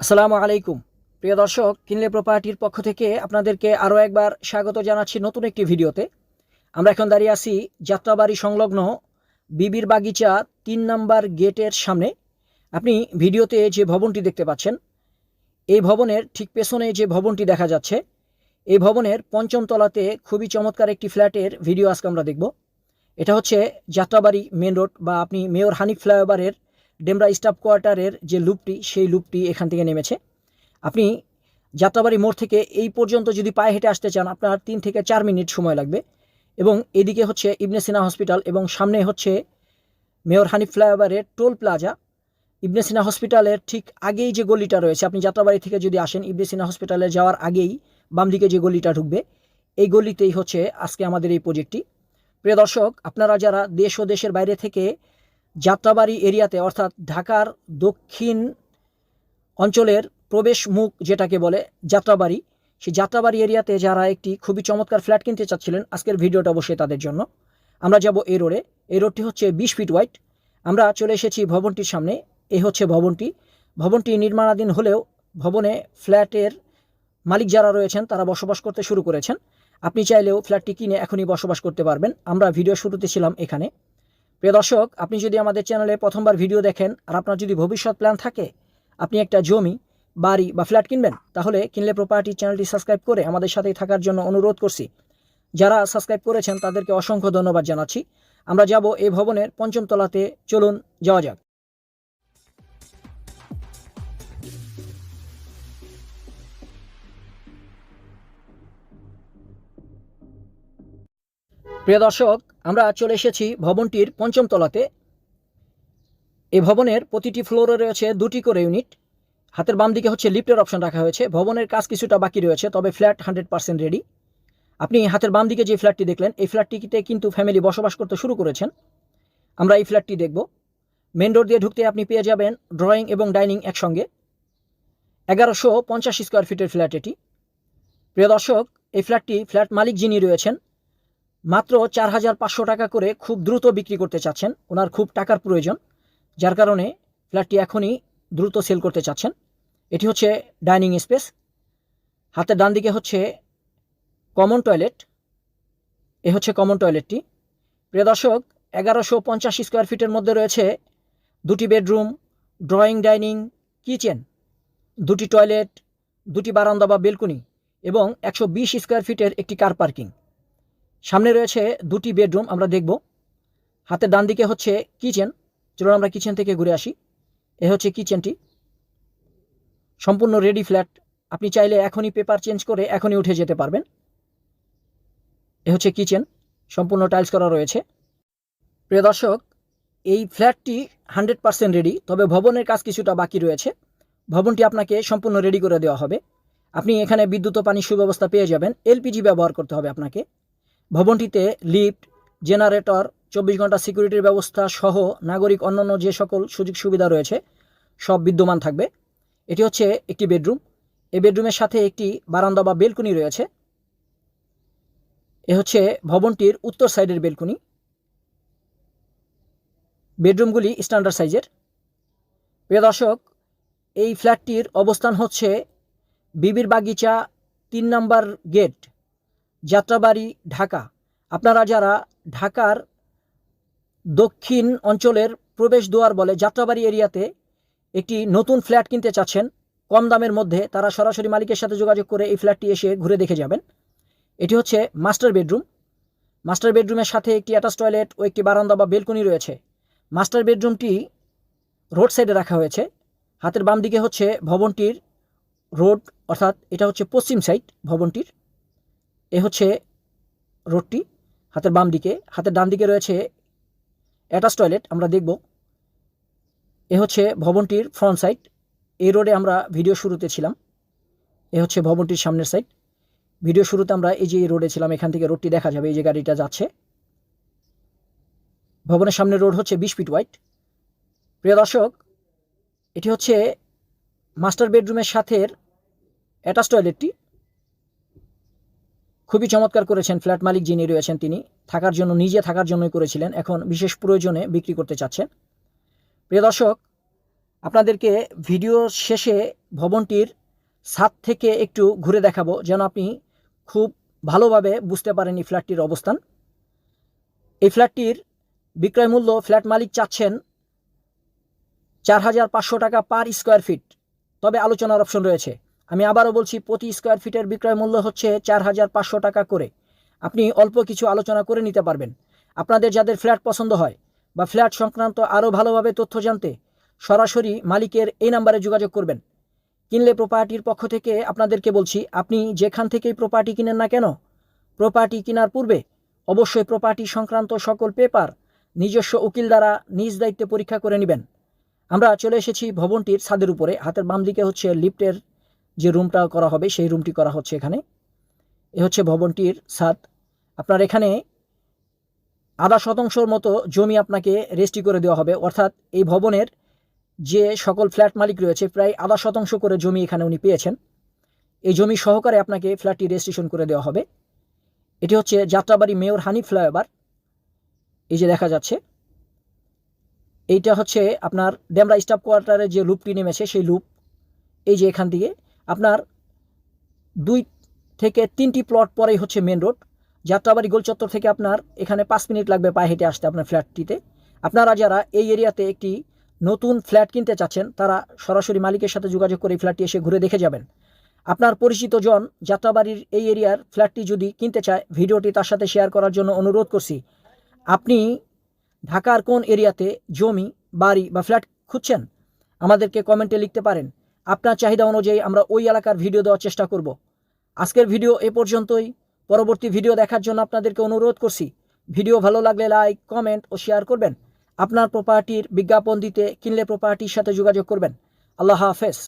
আসসালামু আলাইকুম। প্রিয় দর্শক, কিনলে প্রপার্টির পক্ষ থেকে আপনাদেরকে আরও একবার স্বাগত জানাচ্ছি নতুন একটি ভিডিওতে। আমরা এখন দাঁড়িয়ে আছি যাত্রাবাড়ি সংলগ্ন বিবির বাগিচা তিন নাম্বার গেটের সামনে। আপনি ভিডিওতে যে ভবনটি দেখতে পাচ্ছেন, এই ভবনের ঠিক পেছনে যে ভবনটি দেখা যাচ্ছে এই ভবনের পঞ্চম তলাতে খুবই চমৎকার একটি ফ্ল্যাটের ভিডিও আজকে আমরা দেখব। এটা হচ্ছে যাত্রাবাড়ি মেন রোড বা আপনি মেয়র হানিফ ফ্লাইওভারের ডেমরা স্টাফ কোয়ার্টারের যে লুপটি, সেই লুপটি এখান থেকে নেমেছে। আপনি যাত্রাবাড়ি মোড় থেকে এই পর্যন্ত যদি পায়ে হেঁটে আসতে চান, আপনার তিন থেকে চার মিনিট সময় লাগবে। এবং এদিকে হচ্ছে ইবনে সিনা হসপিটাল এবং সামনে হচ্ছে মেয়র হানিফ ফ্লাইওভারের টোল প্লাজা। ইবনে সিনা হসপিটালের ঠিক আগেই যে গলিটা রয়েছে, আপনি যাত্রাবাড়ি থেকে যদি আসেন, ইবনে সিনা হসপিটালে যাওয়ার আগেই বাম দিকে যে গলিটা ঢুকবে, এই গলিতেই হচ্ছে আজকে আমাদের এই প্রজেক্টটি প্রিয় দর্শক, আপনারা যারা দেশ ও দেশের বাইরে থেকে যাত্রাবাড়ি এরিয়াতে, অর্থাৎ ঢাকার দক্ষিণ অঞ্চলের প্রবেশ মুখ যেটাকে বলে যাত্রাবাড়ি, সেই যাত্রাবাড়ি এরিয়াতে যারা একটি খুবই চমৎকার ফ্ল্যাট কিনতে চাচ্ছিলেন, আজকের ভিডিওটা অবশ্যই তাদের জন্য। আমরা যাব এই রোডে। এই রোডটি হচ্ছে বিশ ফিট ওয়াইড আমরা চলে এসেছি ভবনটির সামনে। এই হচ্ছে ভবনটি। ভবনটি নির্মাণাধীন হলেও ভবনে ফ্ল্যাটের মালিক যারা রয়েছেন, তারা বসবাস করতে শুরু করেছেন। আপনি চাইলেও ফ্ল্যাটটি কিনে এখনই বসবাস করতে পারবেন। আমরা ভিডিও শুরুতে ছিলাম এখানে। প্রিয় দর্শক, আপনি যদি আমাদের চ্যানেলে প্রথমবার ভিডিও দেখেন আর আপনার যদি ভবিষ্যৎ প্ল্যান থাকে, আপনি একটা জমি, বাড়ি বা ফ্ল্যাট কিনবেন, তাহলে কিনলে প্রপার্টি চ্যানেলটি সাবস্ক্রাইব করে আমাদের সাথেই থাকার জন্য অনুরোধ করছি। যারা সাবস্ক্রাইব করেছেন, তাদেরকে অসংখ্য ধন্যবাদ জানাচ্ছি। আমরা যাব এই ভবনের পঞ্চম তলাতে। চলুন, যাওয়া যাক। প্রিয় দর্শক, আমরা চলে এসেছি ভবনটির পঞ্চম তলাতে। এই ভবনের প্রতিটি ফ্লোরে রয়েছে দুটি করে ইউনিট। হাতের বাম দিকে হচ্ছে লিফটের অপশন রাখা হয়েছে। ভবনের কাজ কিছুটা বাকি রয়েছে, তবে ফ্ল্যাট হান্ড্রেড পার্সেন্ট রেডি। আপনি হাতের বাম দিকে যে ফ্ল্যাটটি দেখলেন, এই ফ্ল্যাটটিতে কিন্তু ফ্যামিলি বসবাস করতে শুরু করেছেন। আমরা এই ফ্ল্যাটটি দেখব। মেন রোড দিয়ে ঢুকতে আপনি পেয়ে যাবেন ড্রয়িং এবং ডাইনিং একসঙ্গে। এগারোশো পঞ্চাশ স্কোয়ার ফিটের ফ্ল্যাট এটি। প্রিয় দর্শক, এই ফ্ল্যাটটি ফ্ল্যাট মালিক যিনি রয়েছেন মাত্র চার হাজার পাঁচশো টাকা করে খুব দ্রুত বিক্রি করতে চাচ্ছেন। ওনার খুব টাকার প্রয়োজন, যার কারণে ফ্ল্যাটটি এখনই দ্রুত সেল করতে চাচ্ছেন। এটি হচ্ছে ডাইনিং স্পেস। হাতের ডান দিকে হচ্ছে কমন টয়লেট। এ হচ্ছে কমন টয়লেটটি। প্রিয় দর্শক, এগারোশো পঞ্চাশ স্কোয়ার ফিটের মধ্যে রয়েছে দুটি বেডরুম, ড্রয়িং, ডাইনিং, কিচেন, দুটি টয়লেট, দুটি বারান্দা বা বেলকুনি এবং একশো বিশ স্কোয়ার ফিটের একটি কার পার্কিং। সামনে রয়েছে দুটি বেডরুম, আমরা দেখব। হাতের ডান দিকে হচ্ছে কিচেন। চলুন আমরা কিচেন থেকে ঘুরে আসি। এ হচ্ছে কিচেনটি। সম্পূর্ণ রেডি ফ্ল্যাট আপনি চাইলে এখনই পেপার চেঞ্জ করে এখনই উঠে যেতে পারবেন। এ হচ্ছে কিচেন। সম্পূর্ণ টাইলস করা রয়েছে। প্রিয় দর্শক, এই ফ্ল্যাটটি হান্ড্রেড পার্সেন্ট রেডি তবে ভবনের কাজ কিছুটা বাকি রয়েছে। ভবনটি আপনাকে সম্পূর্ণ রেডি করে দেওয়া হবে। আপনি এখানে বিদ্যুৎ ও পানির সুব্যবস্থা পেয়ে যাবেন। এলপিজি ব্যবহার করতে হবে আপনাকে। ভবনটিতে লিফট, জেনারেটর, চব্বিশ ঘণ্টা সিকিউরিটির ব্যবস্থা সহ নাগরিক অন্যান্য যে সকল সুযোগ সুবিধা রয়েছে, সব বিদ্যমান থাকবে। এটি হচ্ছে একটি বেডরুম। এই বেডরুমের সাথে একটি বারান্দা বা বেলকুনি রয়েছে। এ হচ্ছে ভবনটির উত্তর সাইডের বেলকুনি। বেডরুমগুলি স্ট্যান্ডার্ড সাইজের। প্রিয় দর্শক, এই ফ্ল্যাটটির অবস্থান হচ্ছে বিবির বাগিচা তিন নম্বর গেট। যাত্রাবাড়ি, ঢাকা। আপনারা যারা ঢাকার দক্ষিণ অঞ্চলের প্রবেশ দুয়ার বলে যাত্রাবাড়ি এরিয়াতে একটি নতুন ফ্ল্যাট কিনতে চাচ্ছেন, কম দামের মধ্যে তারা সরাসরি মালিকের সাথে যোগাযোগ করে এই ফ্ল্যাটটি এসে ঘুরে দেখে যাবেন। এটি হচ্ছে মাস্টার বেডরুম। মাস্টার বেডরুমের সাথে একটি অ্যাটাচ টয়লেট ও একটি বারান্দা বা বেলকনি রয়েছে। মাস্টার বেডরুমটি রোড সাইডে রাখা হয়েছে। হাতের বাম দিকে হচ্ছে ভবনটির রোড, অর্থাৎ এটা হচ্ছে পশ্চিম সাইড ভবনটির। এ হচ্ছে রোডটি, হাতের বাম দিকে। হাতের ডান দিকে রয়েছে অ্যাটাচ টয়লেট, আমরা দেখব। এ হচ্ছে ভবনটির ফ্রন্ট সাইড এই রোডে আমরা ভিডিও শুরুতে ছিলাম। এ হচ্ছে ভবনটির সামনের সাইড ভিডিও শুরুতে আমরা এই যে রোডে ছিলাম, এখান থেকে রোডটি দেখা যাবে, এই যে গাড়িটা যাচ্ছে। ভবনের সামনে রোড হচ্ছে বিশ ফিট ওয়াইড প্রিয় দর্শক, এটি হচ্ছে মাস্টার বেডরুমের সাথে অ্যাটাচ টয়লেটটি খুবই চমৎকার করেছেন ফ্ল্যাট মালিক যিনি রয়েছেন তিনি, থাকার জন্য, নিজে থাকার জন্যই করেছিলেন, এখন বিশেষ প্রয়োজনে বিক্রি করতে চাচ্ছেন। প্রিয় দর্শক, আপনাদেরকে ভিডিও শেষে ভবনটির ছাদ থেকে একটু ঘুরে দেখাবো যেন আপনি খুব ভালোভাবে বুঝতে পারেন এই ফ্ল্যাটটির অবস্থান। এই ফ্ল্যাটটির বিক্রয় মূল্য ফ্ল্যাট মালিক চাচ্ছেন চার হাজার পাঁচশো টাকা পার স্কোয়ার ফিট। তবে আলোচনার অপশন রয়েছে। আমি আবারও বলছি, প্রতি স্কোয়ার ফিটের বিক্রয় মূল্য হচ্ছে চার হাজার পাঁচশো টাকা করে। আপনি অল্প কিছু আলোচনা করে নিতে পারবেন। আপনাদের যাদের ফ্ল্যাট পছন্দ হয় বা ফ্ল্যাট সংক্রান্ত আরও ভালোভাবে তথ্য জানতে, সরাসরি মালিকের এই নাম্বারে যোগাযোগ করবেন। কিনলে প্রপার্টির পক্ষ থেকে আপনাদেরকে বলছি, আপনি যেখান থেকেই প্রপার্টি কিনেন না কেন প্রপার্টি কেনার পূর্বে অবশ্যই প্রপার্টি সংক্রান্ত সকল পেপার নিজস্ব উকিল দ্বারা নিজ দায়িত্বে পরীক্ষা করে নেবেন। আমরা চলে এসেছি ভবনটির ছাদের উপরে। হাতের বাম দিকে হচ্ছে লিফটের যে রুমটা করা হবে, সেই রুমটি করা হচ্ছে এখানে। এ হচ্ছে ভবনটির ছাদ। আপনার এখানে আধা শতাংশর মতো জমি আপনাকে রেজিস্ট্রি করে দেওয়া হবে। অর্থাৎ এই ভবনের যে সকল ফ্ল্যাট মালিক রয়েছে, প্রায় আধা শতাংশ করে জমি এখানে উনি পেয়েছেন। এই জমি সহকারে আপনাকে ফ্ল্যাটটি রেজিস্ট্রেশন করে দেওয়া হবে। এটি হচ্ছে যাত্রাবাড়ি মেয়র হানি ফ্লাইওভার। এই যে দেখা যাচ্ছে, এইটা হচ্ছে আপনার ডেমরা স্টাফ কোয়ার্টারে যে লুপটি নেমেছে, সেই লুপ এই যে এখান থেকে আপনার দুই থেকে তিনটি প্লট পরেই হচ্ছে মেন রোড যাত্রাবাড়ি গোলচত্বর থেকে আপনার এখানে পাঁচ মিনিট লাগবে পায়ে হেঁটে আসতে আপনার ফ্ল্যাটটিতে আপনারা যারা এই এরিয়াতে একটি নতুন ফ্ল্যাট কিনতে চাচ্ছেন, তারা সরাসরি মালিকের সাথে যোগাযোগ করে এই ফ্ল্যাটটি এসে ঘুরে দেখে যাবেন। আপনার পরিচিত জন যাত্রাবাড়ির এই এরিয়ার ফ্ল্যাটটি যদি কিনতে চায়, ভিডিওটি তার সাথে শেয়ার করার জন্য অনুরোধ করছি। আপনি ঢাকার কোন এরিয়াতে জমি, বাড়ি বা ফ্ল্যাট খুঁজছেন? আমাদেরকে কমেন্টে লিখতে পারেন। আপনার চাহিদা অনুযায়ী আমরা ওই এলাকার ভিডিও দেওয়ার চেষ্টা করব। আজকের ভিডিও এ পর্যন্তই। পরবর্তী ভিডিও দেখার জন্য আপনাদেরকে অনুরোধ করছি, ভিডিও ভালো লাগলে লাইক, কমেন্ট ও শেয়ার করবেন। আপনার প্রপার্টির বিজ্ঞাপন দিতে কিনলে প্রপার্টির সাথে যোগাযোগ করবেন। আল্লাহ হাফেজ।